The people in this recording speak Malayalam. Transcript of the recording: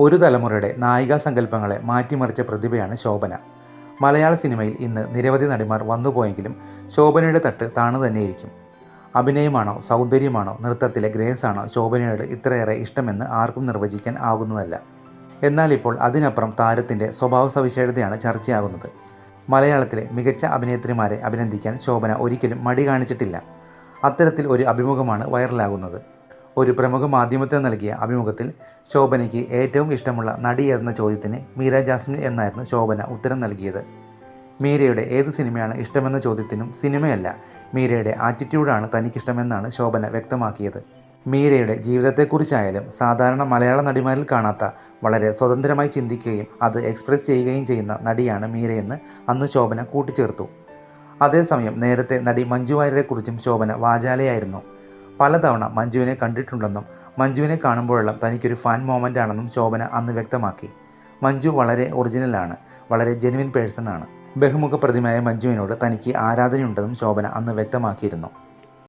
ഒരു തലമുറയുടെ നായികാ സങ്കല്പങ്ങളെ മാറ്റിമറിച്ച പ്രതിഭയാണ് ശോഭന. മലയാള സിനിമയിൽ ഇന്ന് നിരവധി നടിമാർ വന്നുപോയെങ്കിലും ശോഭനയുടെ തട്ട് താണു തന്നെയിരിക്കും. അഭിനയമാണോ സൗന്ദര്യമാണോ നൃത്തത്തിലെ ഗ്രേസ് ആണോ ശോഭനയോട് ഇത്രയേറെ ഇഷ്ടമെന്ന് ആർക്കും നിർവചിക്കാൻ ആകുന്നതല്ല. എന്നാൽ ഇപ്പോൾ അതിനപ്പുറം താരത്തിന്റെ സ്വഭാവ സവിശേഷതയാണ് ചർച്ചയാകുന്നത്. മലയാളത്തിലെ മികച്ച അഭിനേത്രിമാരെ അഭിനന്ദിക്കാൻ ശോഭന ഒരിക്കലും മടി കാണിച്ചിട്ടില്ല. അത്തരത്തിൽ ഒരു അഭിമുഖമാണ് വൈറലാകുന്നത്. ഒരു പ്രമുഖ മാധ്യമത്തിന് നൽകിയ അഭിമുഖത്തിൽ ശോഭനയ്ക്ക് ഏറ്റവും ഇഷ്ടമുള്ള നടി എന്ന ചോദ്യത്തിന് മീര ജാസ്മിൻ എന്നായിരുന്നു ശോഭന ഉത്തരം നൽകിയത്. മീരയുടെ ഏത് സിനിമയാണ് ഇഷ്ടമെന്ന ചോദ്യത്തിനും സിനിമയല്ല മീരയുടെ ആറ്റിറ്റ്യൂഡാണ് തനിക്കിഷ്ടമെന്നാണ് ശോഭന വ്യക്തമാക്കിയത്. മീരയുടെ ജീവിതത്തെക്കുറിച്ചായാലും സാധാരണ മലയാള നടിമാരിൽ കാണാത്ത വളരെ സ്വതന്ത്രമായി ചിന്തിക്കുകയും അത് എക്സ്പ്രസ് ചെയ്യുകയും ചെയ്യുന്ന നടിയാണ് മീരയെന്ന് അന്ന് ശോഭന കൂട്ടിച്ചേർത്തു. അതേസമയം നേരത്തെ നടി മഞ്ജു വാര്യരെക്കുറിച്ചും ശോഭന വാചാലയായിരുന്നു. പലതവണ മഞ്ജുവിനെ കണ്ടിട്ടുണ്ടെന്നും മഞ്ജുവിനെ കാണുമ്പോഴെല്ലാം തനിക്കൊരു ഫാൻ മോമെന്റ് ആണെന്നും ശോഭന അന്ന് വ്യക്തമാക്കി. മഞ്ജു വളരെ ഒറിജിനലാണ് വളരെ ജെനുവിൻ പേഴ്സൺ ആണ്. ബഹുമുഖ പ്രതിമയായ മഞ്ജുവിനോട് തനിക്ക് ആരാധനയുണ്ടെന്നും ശോഭന അന്ന് വ്യക്തമാക്കിയിരുന്നു.